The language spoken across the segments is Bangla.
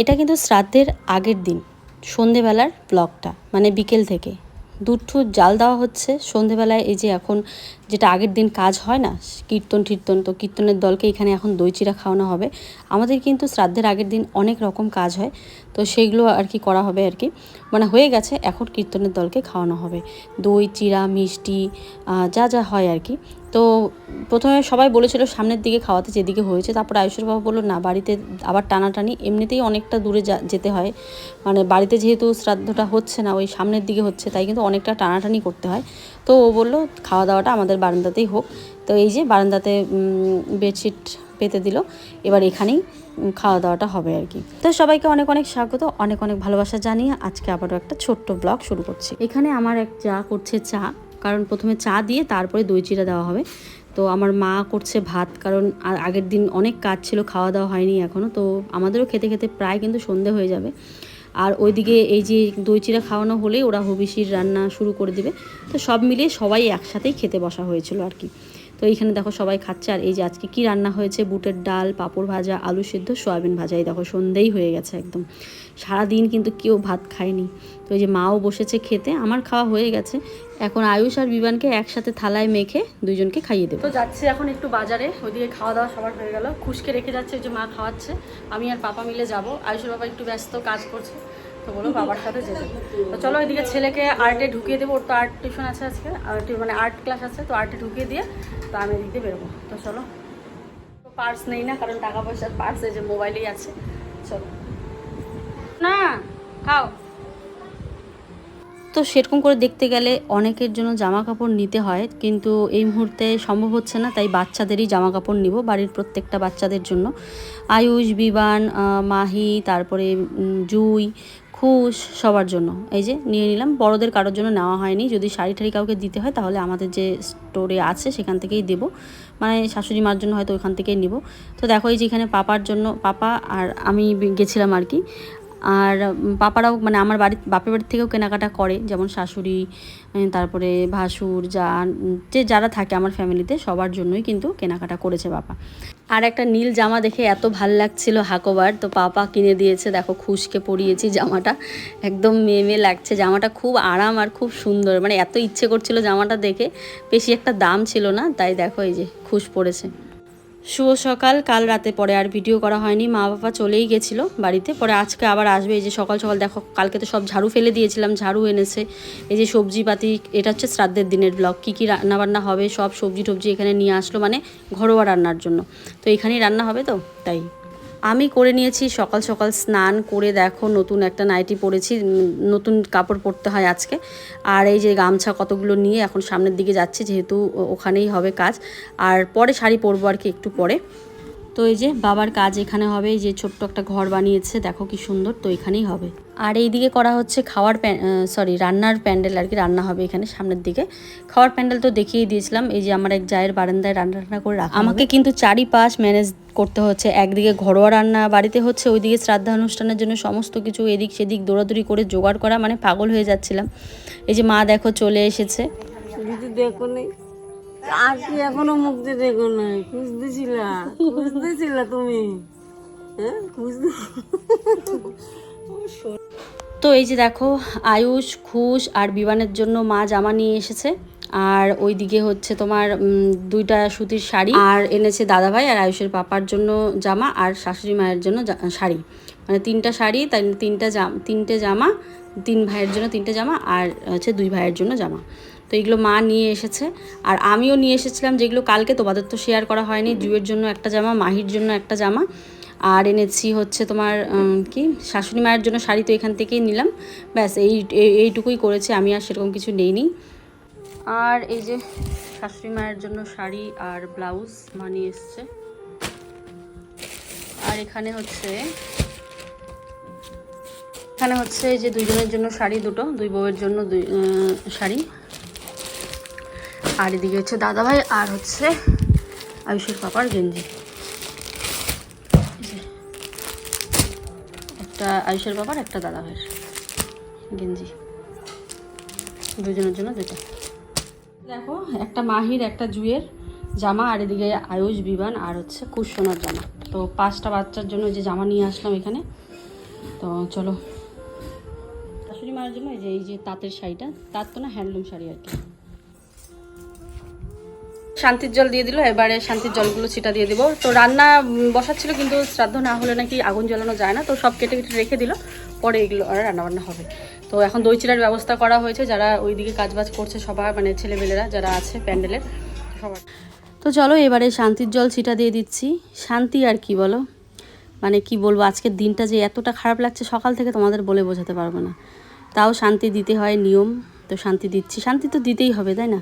এটা কিন্তু শ্রাদ্ধের আগের দিন, সন্ধেবেলার ব্লগটা মানে বিকেল থেকে। দুধ ঠুধ জাল দেওয়া হচ্ছে, সন্ধেবেলায় এই যে এখন যেটা আগের দিন কাজ হয় না, কীর্তন টীর্তন, তো কীর্তনের দলকে এখানে এখন দই চিরা খাওয়ানো হবে। আমাদের কিন্তু শ্রাদ্ধের আগের দিন অনেক রকম কাজ হয়, তো সেইগুলো আর কি করা হবে আর কি। মানে হয়ে গেছে, এখন কীর্তনের দলকে খাওয়ানো হবে। দই চিরা মিষ্টি যা যা হয় আর কি। তো প্রথমে সবাই বলেছিল সামনের দিকে খাওয়াতে যেদিকে হয়েছে, তারপর আয়ুষের বাবা বলল, না, বাড়িতে আবার টানাটানি। এমনিতেই অনেকটা দূরে যেতে হয়। মানে বাড়িতে যেহেতু শ্রাদ্ধটা হচ্ছে না, ওই সামনের দিকে হচ্ছে, তাই কিন্তু অনেকটা টানাটানি করতে হয়। তো ও বলল, খাওয়া দাওয়াটা আমাদের বারান্দাতেই হোক। তো এই যে বারান্দাতে বেডশিট পেতে দিল। এবার এখানেই খাওয়া দাওয়াটা হবে আর কি। তো সবাইকে অনেক অনেক স্বাগত, অনেক অনেক ভালোবাসা জানিয়ে আজকে আবারও একটা ছোট্ট ব্লগ শুরু করছি। এখানে আমার এক চা করছে চা। কারণ প্রথমে চা দিয়ে তারপরে দই চিরা দেওয়া হবে। তো আমার মা করছে ভাত, কারণ আগের দিন অনেক কাজ ছিল, খাওয়া দাওয়া হয়নি এখনও তো আমাদেরও খেতে খেতে প্রায় কিন্তু সন্ধে হয়ে যাবে। আর ওইদিকে এই যে দই চিরা খাওয়ানো হলেই ওরা হবিষির রান্না শুরু করে দিবে। তো সব মিলিয়ে সবাই একসাথেই খেতে বসা হয়েছিল আর কি। তো এইখানে দেখো সবাই খাচ্ছে, আর এই যে আজকে কি রান্না হয়েছে? বুটের ডাল, পাঁপড় ভাজা, আলু সিদ্ধ, সয়াবিন ভাজা। এই দেখো সন্ধেই হয়ে গেছে একদম। সারাদিন কিন্তু কেউ ভাত খায়নি। তো এই যে মাও বসেছে খেতে, আমার খাওয়া হয়ে গেছে। এখন আয়ুষ আর বিমানকে একসাথে থালায় মেখে দুইজনকে খাইয়ে দেবো। তো যাচ্ছি এখন একটু বাজারে, ওইদিকে খাওয়া দাওয়া সবার হয়ে গেল। খুশকে রেখে যাচ্ছে যে মা খাওয়াচ্ছে। আমি আর পাপা মিলে যাব। আয়ুষের বাবা একটু ব্যস্ত, কাজ করছে। তো বলো বাবার সাথে যেতে। তো চলো ওইদিকে ছেলেকে আর্টে ঢুকিয়ে দেবো। ওর তো আর্ট টিউশন আছে আজকে আর্ট মানে আর্ট ক্লাস আছে, তো আর্টে ঢুকিয়ে দিয়ে তো আমি এদিকে বেরোবো। তো চলো। পার্স নেই না, কারণ টাকা পয়সার পার্স যে মোবাইলেই আছে। চলো। না, খাও। তো সেরকম করে দেখতে গেলে অনেকের জন্য জামা কাপড় নিতে হয়, কিন্তু এই মুহূর্তে সম্ভব হচ্ছে না, তাই বাচ্চাদেরই জামা কাপড় নিব বাড়ির প্রত্যেকটা বাচ্চাদের জন্য। আয়ুষ, বিবান মাহি, তারপরে জুই, খুশ সবার জন্য। এই যে নিয়ে নিলাম, বড়দের কারোর জন্য নেওয়া হয়নি, যদি শাড়ি টাড়ি কাউকে দিতে হয় তাহলে আমাদের যে স্টোরে আছে সেখান থেকেই দেব। মানে শাশুড়ি মার জন্য হয়তো ওখান থেকেই নিব। তো দেখো এই যে এখানে পাপার জন্য, পাপা আর আমি গেছিলাম আর কি আর পাপারাও মানে আমার বাড়ি বাপের বাড়ির থেকেও কেনাকাটা করে, যেমন শাশুড়ি তারপরে ভাসুর যা যে যারা থাকে আমার ফ্যামিলিতে, সবার জন্যই কিন্তু কেনাকাটা করেছে বাবা আর একটা নীল জামা দেখে এত ভালো লাগছিল হাকোবার, তো পাপা কিনে দিয়েছে, দেখো খুশকে পরিয়েছি জামাটা, একদম মেয়ে মেয়ে লাগছে, জামাটা খুব আরাম আর খুব সুন্দর মানে এত ইচ্ছে করছিল জামাটা দেখে, বেশি একটা দাম ছিল না, তাই দেখো এই যে খুশ পড়েছে। শুভ সকাল। কাল রাতে পরে আর ভিডিও করা হয়নি। মা বাবা চলেই গেছিল বাড়িতে। পরে আজকে আবার আসবে। এই যে সকাল সকাল দেখো, কালকে তো সব ঝাড়ু ফেলে দিয়েছিলাম, ঝাড়ু এনেছে। এই যে সবজি পাতি এটা হচ্ছে শ্রাদ্ধের দিনের ব্লগ কী কী রান্নাবান্না হবে, সব সবজি টবজি এখানে নিয়ে আসলো মানে ঘরোয়া রান্নার জন্য। তো এখানেই রান্না হবে তো? তাই। আমি করে নিয়েছি, সকাল সকাল স্নান করে দেখো নতুন একটা নাইটি পরেছি নতুন কাপড় পরতে হয় আজকে। আর এই যে গামছা কতগুলো নিয়ে এখন সামনের দিকে যাচ্ছি, যেহেতু ওখানেই হবে কাজ। আর পরে শাড়ি পরবো আর কি একটু পরে। তো এই যে বাবার কাজ এখানে হবে এই যে ছোট্ট একটা ঘর বানিয়েছে দেখো কি সুন্দর তো এখানেই হবে। আর এই দিকে করা হচ্ছে খাওয়ার সরি রান্নার প্যান্ডেল আর কি রান্না হবে এখানে সামনের দিকে। খাওয়ার প্যান্ডেল তো দেখিয়ে দিয়েছিলাম এই যে আমার এক জায়ের বারান্দায় রান্না রান্না করে রাখা আমাকে কিন্তু চারিপাশ ম্যানেজ করতে হচ্ছে একদিকে ঘরোয়া রান্না বাড়িতে হচ্ছে ওইদিকে শ্রাদ্ধা অনুষ্ঠানের জন্য সমস্ত কিছু এদিক সেদিক দৌড়াদৌড়ি করে জোগাড় করা মানে পাগল হয়ে যাচ্ছিলাম। এই যে মা দেখো চলে এসেছে। দেখো নেই। আর কি এখনও মুক্তি দেখো নাই? খুঁজতেছিলা? খুঁজতেছিলা তুমি? হ্যাঁ খুঁজতে তো এই যে দেখো, আয়ুষ, খুশ আর বিমানের জন্য মা জামা নিয়ে এসেছে। আর ওইদিকে হচ্ছে তোমার দুইটা সুতির শাড়ি। আর এনেছে দাদাভাই আর আয়ুষের পাপার জন্য জামা আর শাশুড়ি মায়ের জন্য শাড়ি। মানে তিনটা শাড়ি, তাই তিনটা জাম তিনটে জামা, তিন ভাইয়ের জন্য তিনটে জামা আর হচ্ছে দুই ভাইয়ের জন্য জামা। তো এগুলো মা নিয়ে এসেছে। আর আমিও নিয়ে এসেছিলাম যেগুলো কালকে তোমাদের তো শেয়ার করা হয়নি। জুয়ের জন্য একটা জামা, মাহির জন্য একটা জামা। আর এনেছি হচ্ছে তোমার কি? শাশুড়ি মায়ের জন্য শাড়ি তো এখান থেকেই নিলাম। ব্যাস, এই, এই- এইটুকুই করেছি। আমি আর সেরকম কিছু নেইনি। আর এই যে শাশুড়ি মায়ের জন্য শাড়ি আর ব্লাউজ মা নিয়ে এসছে। আর এখানে হচ্ছে এখানে হচ্ছে এই যে দুইজনের জন্য শাড়ি দুটো, দুই বউয়ের জন্য দুই শাড়ি। আর এদিকে হচ্ছে দাদাভাই আর হচ্ছে আয়ুষের পাপার গেঞ্জি। একটা আয়ুষের বাবার একটা দাদা ভাইয়ের গেঞ্জি। দুজনের জন্য দুটো দেখো, একটা মাহির, একটা জুয়ের জামা, আর এদিকে আয়ুষ বিবান আর হচ্ছে কুশোনার জামা। তো পাঁচটা বাচ্চার জন্য যে জামা নিয়ে আসলাম এখানে। তো চলো। শাশুড়ি মার জন্য এই যে এই যে তাঁতের শাড়িটা, তাঁত তো না, হ্যান্ডলুম শাড়ি আর কি। শান্তির জল দিয়ে দিল, এবারে শান্তির জলগুলো ছিটা দিয়ে দিব। তো রান্না বসাচ্ছিল, কিন্তু শ্রাদ্ধ না হলে নাকি আগুন জ্বালানো যায় না, তো সব কেটে কেটে রেখে দিল। পরে এগুলো আর রান্নাবান্না হবে। তো এখন দই চিড়ার ব্যবস্থা করা হয়েছে, যারা ওইদিকে কাজবাজ করছে সবার মানে ছেলেমেয়েরা যারা আছে প্যান্ডেলের, সবার। তো চলো এবারে শান্তির জল ছিটা দিয়ে দিচ্ছি। শান্তি আর কি বলো? মানে কি বলব, আজকের দিনটা যে এতটা খারাপ লাগছে, সকাল থেকে তোমাদের বলে বোঝাতে পারব না। তাও শান্তি দিতে হয় নিয়ম, তো শান্তি দিচ্ছি। শান্তি তো দিতেই হবে, তাই না?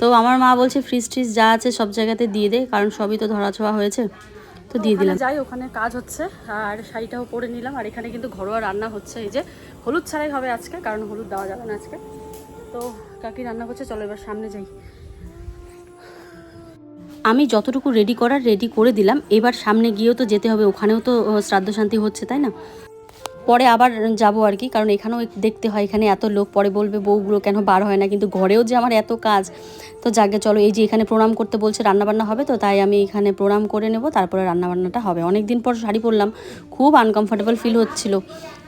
তো আমার মা বলছে ফ্রিজ ট্রিজ যা আছে সব জায়গাতে দিয়ে দে কারণ সবই তো ধরাছোঁয়া হয়েছে। তো দিয়ে দিলাম। যাই ওখানে কাজ হচ্ছে আর শাড়িটাও পরে নিলাম আর এখানে কিন্তু ঘরোয়া রান্না হচ্ছে এই যে হলুদ ছাড়াই হবে আজকে কারণ হলুদ দেওয়া যাবে না আজকে। তো কাকি রান্না করছে চলো এবার সামনে যাই। আমি যতটুকু রেডি করার রেডি করে দিলাম এবার সামনে গিয়েও তো যেতে হবে ওখানেও তো শ্রাদ্ধ শান্তি হচ্ছে তাই না? পরে আবার যাব আর কি, কারণ এখানেও দেখতে হয় এখানে এত লোক, পরে বলবে বউগুলো কেন বার হয় না, কিন্তু ঘরেও যে আমার এত কাজ। তো যাকে চলো, এই যে এখানে প্রণাম করতে বলছে, রান্নাবান্না হবে তো, তাই আমি এখানে প্রণাম করে নেব, তারপরে রান্নাবান্নাটা হবে। অনেক দিন পর শাড়ি পরলাম, খুব আনকমফর্টেবল ফিল হচ্ছিল,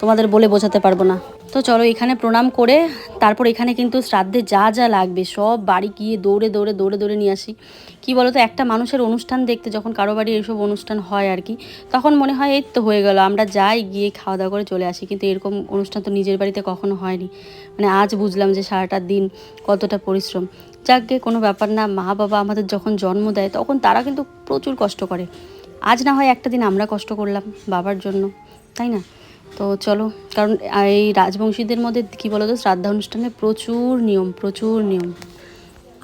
তোমাদের বলে বোঝাতে পারব না। তো চলো এখানে প্রণাম করে তারপর এখানে কিন্তু শ্রাদ্ধে যা যা লাগবে, সব বাড়ি গিয়ে দৌড়ে দৌড়ে দৌড়ে দৌড়ে নিয়ে আসি। কি বলতো, একটা মানুষের অনুষ্ঠান দেখতে যখন কারও বাড়ি এইসব অনুষ্ঠান হয় আর কি, তখন মনে হয় এই তো হয়ে গেল, আমরা যাই গিয়ে খাওয়া দাওয়া করে চলে আসি। কিন্তু এরকম অনুষ্ঠান তো নিজের বাড়িতে কখনো হয়নি। মানে আজ বুঝলাম যে সারাটা দিন কতটা পরিশ্রম। যাকে কোনো ব্যাপার না, মা বাবা আমাদের যখন জন্ম দেয়, তখন তারা কিন্তু প্রচুর কষ্ট করে। আজ না হয় একটা দিন আমরা কষ্ট করলাম বাবার জন্য, তাই না? তো চলো, কারণ এই রাজবংশীদের মধ্যে কী বলো তো শ্রাদ্ধা অনুষ্ঠানে প্রচুর নিয়ম প্রচুর নিয়ম।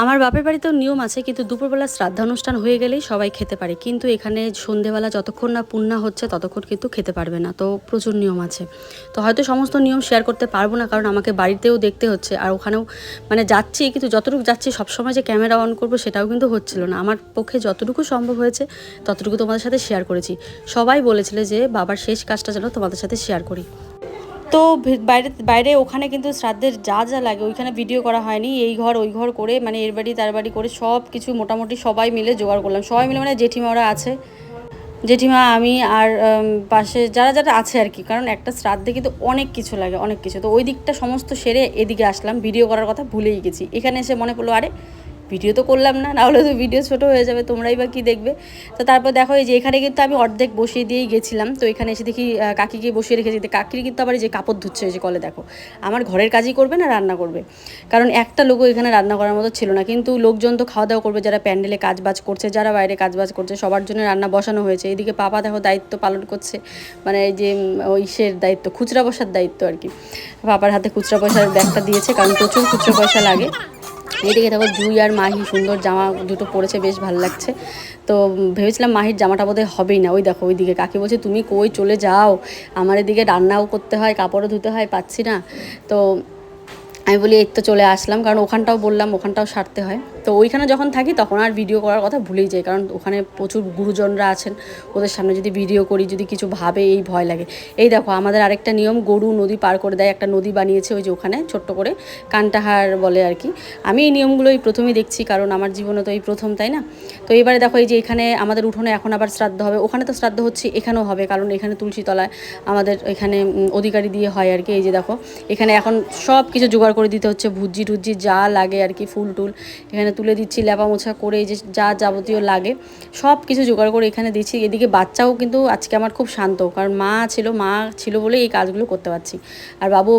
আমার বাপের বাড়িতেও নিয়ম আছে, কিন্তু দুপুরবেলা শ্রাদ্ধা অনুষ্ঠান হয়ে গেলেই সবাই খেতে পারে। কিন্তু এখানে সন্ধেবেলা যতক্ষণ না পূর্ণা হচ্ছে, ততক্ষণ কিন্তু খেতে পারবে না। তো প্রচুর নিয়ম আছে। তো হয়তো সমস্ত নিয়ম শেয়ার করতে পারব না, কারণ আমাকে বাড়িতেও দেখতে হচ্ছে। আর ওখানেও মানে যাচ্ছি, কিন্তু যতটুকু যাচ্ছি, সবসময় যে ক্যামেরা অন করব সেটাও কিন্তু হচ্ছিল না। আমার পক্ষে যতটুকু সম্ভব হয়েছে, ততটুকু তোমাদের সাথে শেয়ার করেছি। সবাই বলেছিলে যে, বাবার শেষ কাজটা যেন তোমাদের সাথে শেয়ার করি। তো বাইরে বাইরে ওখানে কিন্তু শ্রাদ্ধের যা যা লাগে, ওইখানে ভিডিও করা হয়নি। এই ঘর, ওই ঘর করে মানে এর বাড়ি, তার বাড়ি করে সব কিছু মোটামুটি সবাই মিলে জোগাড় করলাম। সবাই মিলে মানে জেঠিমারা আছে। জেঠিমা, আমি আর পাশে যারা যারা আছে আর কি, কারণ একটা শ্রাদ্ধে কিন্তু অনেক কিছু লাগে, অনেক কিছু। তো ওই দিকটা সমস্ত সেরে এদিকে আসলাম। ভিডিও করার কথা ভুলেই গেছি। এখানে এসে মনে পড়ল, আরে ভিডিও তো করলাম না, নাহলে তো ভিডিও ছোট হয়ে যাবে, তোমরাই বা কী দেখবে। তো তারপর দেখো, এই যে এখানে কিন্তু আমি অর্ধেক বসিয়ে দিয়েই গেছিলাম। তো এখানে এসে দেখি কাকিকে বসিয়ে রেখেছি। কাকির কিন্তু আবার এই যে কাপড় ধুচ্ছে যে কলে দেখো। আমার ঘরের কাজই করবে না, রান্না করবে? কারণ একটা লোকও এখানে রান্না করার মতো ছিল না। কিন্তু লোকজন তো খাওয়া দাওয়া করবে, যারা প্যান্ডেলে কাজ বাজ করছে, যারা বাইরে কাজ বাজ করছে, সবার জন্য রান্না বসানো হয়েছে। এদিকে পাপা দেখো দায়িত্ব পালন করছে মানে এই যে ওই ইসের দায়িত্ব, খুচরা বসার দায়িত্ব আর কি। পাপার হাতে খুচরা পয়সার ব্যাগটা দিয়েছে, কারণ প্রচুর খুচরা পয়সা লাগে। এদিকে দেখো জুই আর মাহি সুন্দর জামা দুটো পরেছে, বেশ ভালো লাগছে। তো ভেবেছিলাম মাহির জামাটা বোধহয় হবেই না। ওই দেখো, ওইদিকে কাকি বলছে, তুমি কই চলে যাও? আমার এদিকে রান্নাও করতে হয়, কাপড়ও ধুতে হয়, পাচ্ছি না। তো আমি বলি, এই তো চলে আসলাম। কারণ ওখানটাও বললাম, ওখানটাও সারতে হয়। তো ওইখানে যখন থাকি, তখন আর ভিডিও করার কথা ভুলেই যাই। কারণ ওখানে প্রচুর গুরুজনরা আছেন। ওদের সামনে যদি ভিডিও করি, যদি কিছু ভাবে, এই ভয় লাগে। এই দেখো, আমাদের আরেকটা নিয়ম, গরু নদী পার করে দেয়। একটা নদী বানিয়েছে ওই যে ওখানে, ছোট্ট করে, কান্টাহার বলে আর কি। আমি এই নিয়মগুলোই প্রথমেই দেখছি, কারণ আমার জীবনে তো এই প্রথম, তাই না? তো এবারে দেখো, এই যে এখানে আমাদের উঠোনে এখন আবার শ্রাদ্ধ হবে। ওখানে তো শ্রাদ্ধ হচ্ছে, এখানেও হবে। কারণ এখানে তুলসী তলায় আমাদের এখানে অধিকারী দিয়ে হয় আর কি। এই যে দেখো, এখানে এখন সব কিছু জোগাড় করে দিতে হচ্ছে, ভুজি টুজি যা লাগে আর কি, ফুল টুল। এখানে তুলে দিচ্ছি, লেপা মোছা করে এই যে যা যাবতীয় লাগে, সব কিছু জোগাড় করে এখানে দিচ্ছি। এদিকে বাচ্চাও কিন্তু আজকে আমার খুব শান্ত, কারণ মা ছিল মা ছিল বলে এই কাজগুলো করতে পারছি। আর বাবু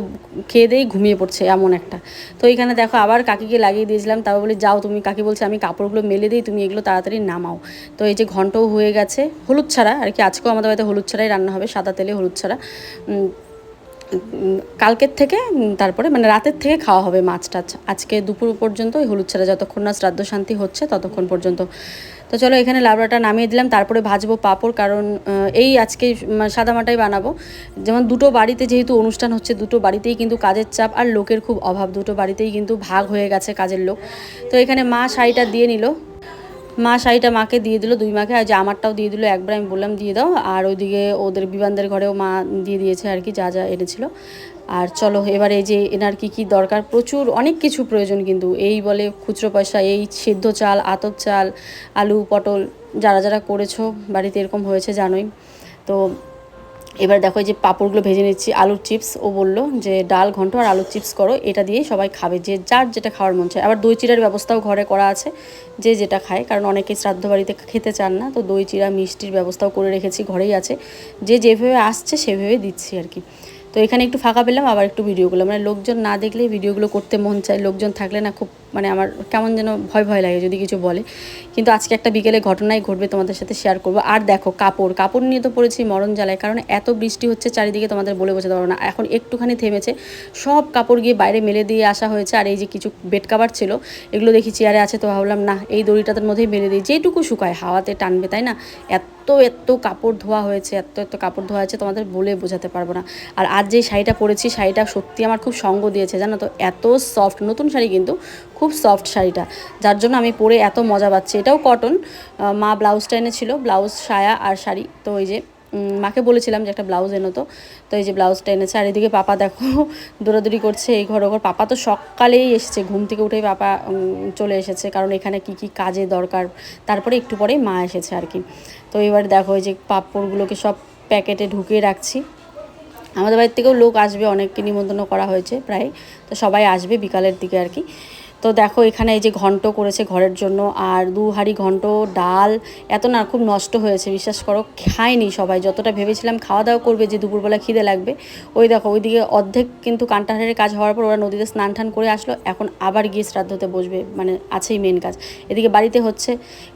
খেয়ে দিয়েই ঘুমিয়ে পড়ছে, এমন একটা। তো এখানে দেখো আবার কাকিকে লাগিয়ে দিয়েছিলাম, তারপর বলি, যাও তুমি, কাকি বলছে আমি কাপড়গুলো মেলে দিই, তুমি এগুলো তাড়াতাড়ি নামাও। তো এই যে ঘন্টও হয়ে গেছে, হলুদ ছাড়া আর কি, আজকেও আমাদের বাড়িতে হলুদ ছাড়াই রান্না হবে, সাদা তেলে হলুদ ছাড়া। কালকের থেকে তারপরে মানে রাতের থেকে খাওয়া হবে মাছ টাছ আজকে দুপুর পর্যন্ত ওই হলুদ ছাড়া যতক্ষণ না শ্রাদ্ধ শান্তি হচ্ছে ততক্ষণ পর্যন্ত। তো চলো এখানে লাবড়াটা নামিয়ে দিলাম, তারপরে ভাজবো পাঁপড়, কারণ এই আজকে সাদামাটাই বানাবো। যেমন দুটো বাড়িতে যেহেতু অনুষ্ঠান হচ্ছে, দুটো বাড়িতেই কিন্তু কাজের চাপ আর লোকের খুব অভাব। দুটো বাড়িতেই কিন্তু ভাগ হয়ে গেছে কাজের লোক। তো এখানে মা শাড়িটা দিয়ে নিল। মা শাড়িটা মাকে দিয়ে দিল, দুই মাকে, আর যে আমারটাও দিয়ে দিল, একবার আমি বললাম দিয়ে দাও, আর ওইদিকে ওদের বিমানদের ঘরেও মা দিয়ে দিয়েছে আর কি, যা যা এনেছিল। আর চলো, এবারে যে এনার কি কি দরকার, প্রচুর অনেক কিছু প্রয়োজন কিন্তু, এই বলে খুচরো পয়সা, এই সেদ্ধ চাল আতর চাল, আলু, পটল, যারা যারা করেছ, বাড়িতে এরকম হয়েছে জানোই। তো এবার দেখো যে পাঁপড়গুলো ভেজে নিচ্ছি, আলুর চিপস। ও বলল যে, ডাল, ঘন্ট আর আলুর চিপস করো, এটা দিয়ে সবাই খাবে, যে যার যেটা খাওয়ার মন চায়। আবার দই চিরার ব্যবস্থাও ঘরে করা আছে, যে যেটা খায়, কারণ অনেকেই শ্রাদ্ধ বাড়িতে খেতে চান না। তো দই চিরা, মিষ্টির ব্যবস্থাও করে রেখেছি, ঘরেই আছে। যে যেভাবে আসছে সেভাবে দিচ্ছি আর কি। তো এখানে একটু ফাঁকা পেলাম, আবার একটু ভিডিও করলাম মানে লোকজন না দেখলেই ভিডিওগুলো করতে মন চায়, লোকজন থাকলে না খুব মানে আমার কেমন যেন ভয় ভয় লাগে যদি কিছু বলে। কিন্তু আজকে একটা বিকেলে ঘটনাই ঘটবে তোমাদের সাথে শেয়ার করব। আর দেখো কাপড় কাপড় নিয়ে তো পড়েছি মরণ জ্বালায়, কারণ এত বৃষ্টি হচ্ছে চারিদিকে তোমাদের বলে বোঝাতে পারব না। এখন একটুখানি থেমেছে, সব কাপড় গিয়ে বাইরে মেলে দিয়ে আসা হয়েছে, আর এই যে কিছু বেড কাভার ছিল, এগুলো দেখি চেয়ারে আছে তো ভাবলাম না এই দড়িটার মধ্যেই মেলে দিই। যেটুকু শুকায়, হাওয়াতে টানবে, তাই না? এত এত এত কাপড় ধোয়া হয়েছে, এত এত কাপড় ধোয়া হয়েছে, তোমাদের বলে বোঝাতে পারব না। আর আজ যে শাড়িটা পরেছি, শাড়িটা সত্যি আমার খুব সঙ্গ দিয়েছে, জানো তো? এত সফট নতুন শাড়ি কিন্তু খুব সফট শাড়িটা। যার জন্য আমি পরে এত মজা পাচ্ছি। এটাও কটন মা ব্লাউজটা এনেছিল ব্লাউজ সায়া আর শাড়ি। তো ওই যে মাকে বলেছিলাম যে একটা ব্লাউজ এনো তো। তো এই যে ব্লাউজটা এনেছে। আর এদিকে পাপা দেখো, দৌড়াদৌড়ি করছে এই ঘর ওঘর। পাপা তো সকালেই এসেছে, ঘুম থেকে উঠেই পাপা চলে এসেছে। কারণ এখানে কি কি কাজে দরকার, তারপরে একটু পরেই মা এসেছে আর কি। তো এবার দেখো এই যে পাপড়গুলোকে সব প্যাকেটে ঢুকিয়ে রাখছি। আমাদের বাড়ির থেকেও লোক আসবে, অনেককে নিমন্ত্রণ করা হয়েছে প্রায়। তো সবাই আসবে বিকালের দিকে আর কি। তো দেখো এখানে এই যে ঘন্ট করেছে ঘরের জন্য, আর দু হাঁড়ি ঘন্ট, ডাল, এত না খুব নষ্ট হয়েছে, বিশ্বাস করো, খায়নি সবাই। যতটা ভেবেছিলাম খাওয়া দাওয়া করবে যে দুপুরবেলা খিদে লাগবে, ওই দেখো, ওইদিকে অর্ধেক কিন্তু কান্টাহারের কাজ হওয়ার পর ওরা নদীতে স্নান টান করে আসলো, এখন আবার গিয়ে শ্রাদ্ধতে বসবে মানে আছেই মেন কাজ। এদিকে বাড়িতে হচ্ছে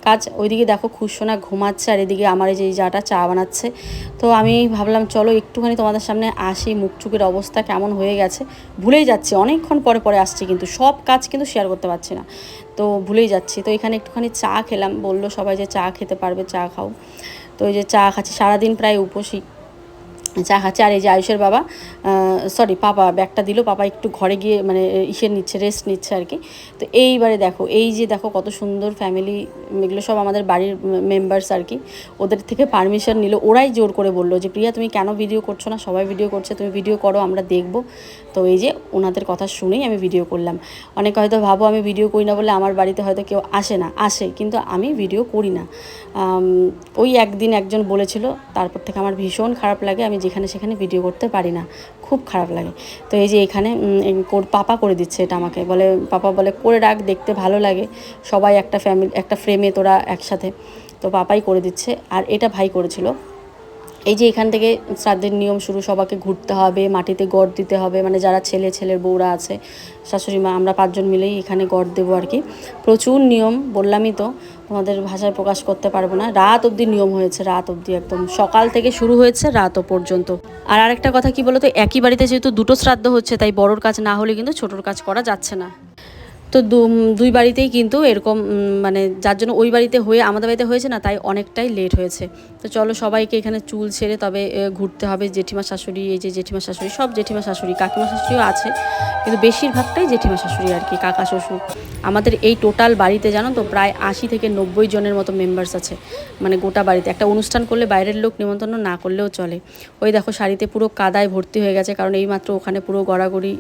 কাজ, ওইদিকে দেখো খুশোনা ঘুমাচ্ছে, আর এদিকে আমার এই যে যাটা চা বানাচ্ছে। তো আমি ভাবলাম, চলো একটুখানি তোমাদের সামনে আসি, মুখচুকের অবস্থা কেমন হয়ে গেছে। ভুলেই যাচ্ছি, অনেকক্ষণ পরে পরে আসছে কিন্তু, সব কাজ কিন্তু শেয়ার করতে পারছি না। তো ভুলেই যাচ্ছি। তো এখানে একটুখানি চা খেলাম। বলল সবাই যে চা খেতে পারবে, চা খাও। তো ওই যে চা খাচ্ছি। সারাদিন প্রায় উপসী। চা খাচ্ছে আর এই যে আয়ুষের বাবা সরি পাপা ব্যাগটা দিল, পাপা একটু ঘরে গিয়ে মানে ইসের নিচ্ছে রেস্ট নিচ্ছে আর কি। তো এইবারে দেখো, এই যে দেখো কত সুন্দর ফ্যামিলি এগুলো সব আমাদের বাড়ির মেম্বার্স আর কি, ওদের থেকে পারমিশন নিল। ওরাই জোর করে বলল যে, প্রিয়া, তুমি কেন ভিডিও করছ না? সবাই ভিডিও করছে, তুমি ভিডিও করো, আমরা দেখব। তো এই যে ওনাদের কথা শুনেই আমি ভিডিও করলাম। অনেকে হয়তো ভাবো, আমি ভিডিও করি না বলে আমার বাড়িতে হয়তো কেউ আসে না। আসে, কিন্তু আমি ভিডিও করি না। ওই একদিন একজন বলেছিল, তারপর থেকে আমার ভীষণ খারাপ লাগে, আমি যেখানে সেখানে ভিডিও করতে পারি না। খুব খারাপ লাগে। তো এই যে এখানে পাপা করে দিচ্ছে এটা আমাকে। বলে, পাপা বলে, করে রাখ, দেখতে ভালো লাগে। সবাই একটা ফ্যামিলি একটা ফ্রেমে তোরা একসাথে। তো পাপাই করে দিচ্ছে। আর এটা ভাই করেছিল। এই যে এখান থেকে শ্রাদ্ধের নিয়ম শুরু সবাইকে ঘুরতে হবে, মাটিতে গড় দিতে হবে। মানে যারা ছেলে, ছেলের বউরা আছে, শাশুড়ি মা, আমরা পাঁচজন মিলেই এখানে গড় দেবো আর কি। প্রচুর নিয়ম, বললামই তো। তোমাদের ভাষায় প্রকাশ করতে পারব না। রাত অব্দি নিয়ম হয়েছে, রাত অবধি একদম। সকাল থেকে শুরু হয়েছে রাত পর্যন্ত। আর আরেকটা কথা কি বলতো, একই বাড়িতে যেহেতু দুটো শ্রাদ্ধ হচ্ছে, তাই বড়োর কাজ না হলে কিন্তু ছোটোর কাজ করা যাচ্ছে না। তো দুই বাড়িতেই কিন্তু এরকম মানে যার জন্য ওই বাড়িতে হয়ে আমাদের বাড়িতে হয়েছে না, তাই অনেকটাই লেট হয়েছে। তো চলো সবাইকে এখানে চুল ছেড়ে তবে ঘুরতে হবে জেঠিমা শাশুড়ি, এই যে জেঠিমা শাশুড়ি, সব জেঠিমা শাশুড়ি, কাকিমা শাশুড়িও আছে। কিন্তু বেশিরভাগটাই জেঠিমা শাশুড়ি আর কি, কাকা, শ্বশুর। আমাদের এই টোটাল বাড়িতে জানো তো প্রায় আশি থেকে নব্বই জনের মতো মেম্বার্স আছে। মানে গোটা বাড়িতে, একটা অনুষ্ঠান করলে বাইরের লোক নিমন্ত্রণ না করলেও চলে। ওই দেখো শাড়িতে পুরো কাদায় ভর্তি হয়ে গেছে, কারণ এইমাত্র ওখানে পুরো গড়াগড়ি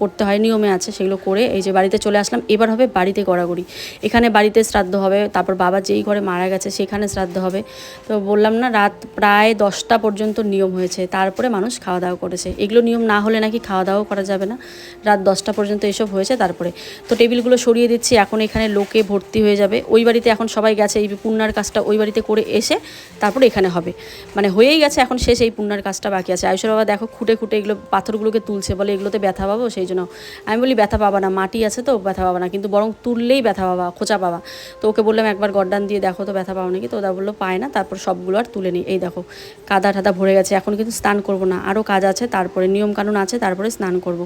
করতে হয়, নিয়মে আছে, সেগুলো করে এই যে বাড়িতে চলে আসলাম। এবার হবে বাড়িতে গড়াগড়ি। এখানে বাড়িতে শ্রাদ্ধ হবে, তারপর বাবা যেই ঘরে মারা গেছে সেখানে শ্রাদ্ধ হবে। তো বললাম না, রাত প্রায় দশটা পর্যন্ত নিয়ম হয়েছে, তারপরে মানুষ খাওয়া দাওয়া করেছে। এগুলো নিয়ম না হলে নাকি খাওয়া দাওয়াও করা যাবে না। রাত দশটা পর্যন্ত এসব হয়েছে, তারপরে তো টেবিলগুলো সরিয়ে দিচ্ছি, এখন এখানে লোকে ভর্তি হয়ে যাবে। ওই বাড়িতে এখন সবাই গেছে, এই পুণ্যার কাজটা ওই বাড়িতে করে এসে তারপরে এখানে হবে। মানে হয়েই গেছে, এখন শেষ এই পুণ্যার কাজটা বাকি আছে। আয়ুষের বাবা দেখো খুঁটে খুঁটে এগুলো পাথরগুলোকে তুলছে, বলে এগুলোতে ব্যথা পাবো, সেই জন্য। আমি বলি, ব্যথা পাবা না, মাটি আছে তো ব্যথা পাবা না, কিন্তু বরং তুললেই ব্যথা পাবা, খোঁচা পাবা। তো ওকে বললাম, একবার গড্ডান দিয়ে দেখো তো ব্যথা পাও নাকি তো ওরা বলল, পায় না, তারপর সবগুলো আর তুলে নিই এই দেখো, কাদা ঠাদা ভরে গেছে, এখন কিন্তু স্নান করব না, আরও কাজ আছে, তারপরে নিয়ম কানুন আছে, তারপরে স্নান করব।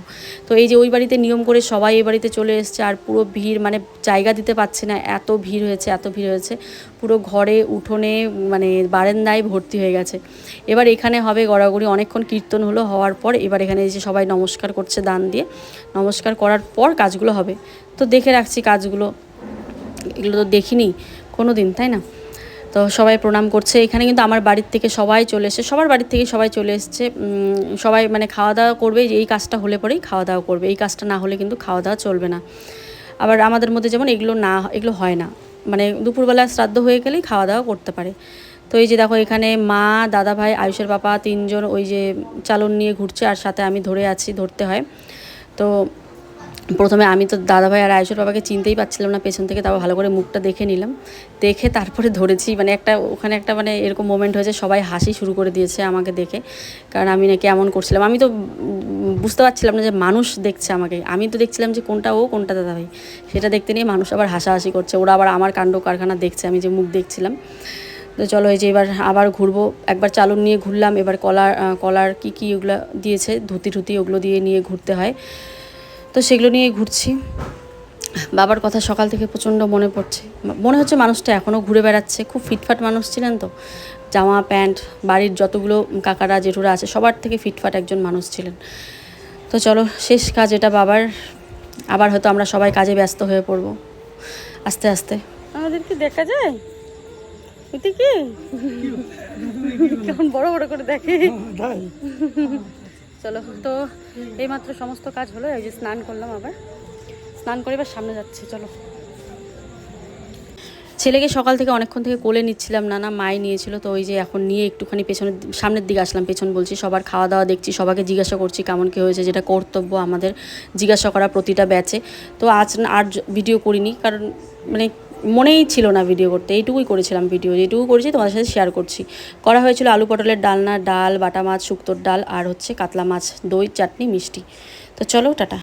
তো এই যে ওই বাড়িতে নিয়ম করে সবাই এই বাড়িতে চলে এসছে, আর পুরো ভিড় মানে জায়গা দিতে পারছে না, এত ভিড় হয়েছে, এত ভিড় হয়েছে, পুরো ঘরে, উঠোনে মানে বারান্দায় ভর্তি হয়ে গেছে। এবার এখানে হবে গড়াগড়ি, অনেকক্ষণ কীর্তন হলো, হওয়ার পর এবার এখানে এসে সবাই নমস্কার করছে দান দিয়ে, নমস্কার করার পর কাজগুলো হবে। তো দেখে রাখছি কাজগুলো। এগুলো তো দেখিনি কোনো দিন তাই না? তো সবাই প্রণাম করছে। এখানে কিন্তু আমার বাড়ির থেকে সবাই চলে এসেছে। সবার বাড়ির থেকে সবাই চলে এসছে। সবাই মানে খাওয়া দাওয়া করবে, যে এই কাজটা হলে পরেই খাওয়া দাওয়া করবে। এই কাজটা না হলে কিন্তু খাওয়া দাওয়া চলবে না। আবার আমাদের মধ্যে যেমন এগুলো না, এগুলো হয় না। মানে দুপুরবেলা শ্রাদ্ধ হয়ে গেলেই খাওয়া দাওয়া করতে পারে। তো এই যে দেখো, এখানে মা দাদা ভাই আয়ুষের পাপা তিনজন ওই যে চালন নিয়ে ঘুরছে, আর সাথে আমি ধরে আছি, ধরতে হয়। তো প্রথমে আমি তো দাদাভাই আর আয়ুষের বাবাকে চিনতেই পারছিলাম না, পেছন থেকে তারপর ভালো করে মুখটা দেখে নিলাম। দেখে তারপরে ধরেছি মানে একটা, ওখানে একটা মানে এরকম মোমেন্ট হয়েছে, সবাই হাসি শুরু করে দিয়েছে আমাকে দেখে। কারণ আমি নাকি এমন করছিলাম, আমি তো বুঝতে পারছিলাম না যে মানুষ দেখছে আমাকে। আমি তো দেখছিলাম যে কোনটা ও, কোনটা দাদাভাই। সেটা দেখতে নিয়ে মানুষ আবার হাসাহাসি করছে, ওরা আবার আমার কাণ্ড কারখানা দেখছে, আমি যে মুখ দেখছিলাম। তো চলো এই যে এবার আবার ঘুরবো, একবার চালন নিয়ে ঘুরলাম, এবার কলার কলার কী কী ওগুলো দিয়েছে ধুতি ধুতি ওগুলো দিয়ে নিয়ে ঘুরতে হয়। তো সেগুলো নিয়ে ঘুরছি। বাবার কথা সকাল থেকে প্রচণ্ড মনে পড়ছে। মনে হচ্ছে মানুষটা এখনও ঘুরে বেড়াচ্ছে। খুব ফিটফাট মানুষ ছিলেন তো। জামা প্যান্ট বাড়ির যতগুলো কাকারা জেঠুরা আছে সবার থেকে ফিটফাট একজন মানুষ ছিলেন। তো চলো শেষ কাজ এটা বাবার। আবার হয়তো আমরা সবাই কাজে ব্যস্ত হয়ে পড়ব। আস্তে আস্তে। আমাদের কি দেখা যায়? কি? কেমন বড় বড় করে দেখে। চলো, তো এইমাত্র সমস্ত কাজ হলো, এই যে স্নান করলাম আবার। স্নান করে এবার সামনে যাচ্ছে, চলো। ছেলেকে সকাল থেকে অনেকক্ষণ থেকে কোলে নিচ্ছিলাম না না মাই নিয়েছিল, তো ওই যে এখন নিয়ে একটুখানি পেছনের সামনের দিকে আসলাম, পেছন বলছি, সবার খাওয়া দাওয়া দেখছি সবাইকে জিজ্ঞাসা করছি কেমন কী হয়েছে, যেটা কর্তব্য আমাদের জিজ্ঞাসা করা প্রতিটা ব্যাচে। তো আজ আর ভিডিও করিনি, কারণ মানে মনেই ছিল না ভিডিও করতে। এইটুকুই করেছিলাম ভিডিও যেটুকু করেছি তোমাদের সাথে শেয়ার করছি। করা হয়েছিল আলু পটলের ডালনা, ডাল, বাটা মাছ, শুক্তোর ডাল, আর হচ্ছে কাতলা মাছ, দই, চাটনি, মিষ্টি। তো চলো, টাটা।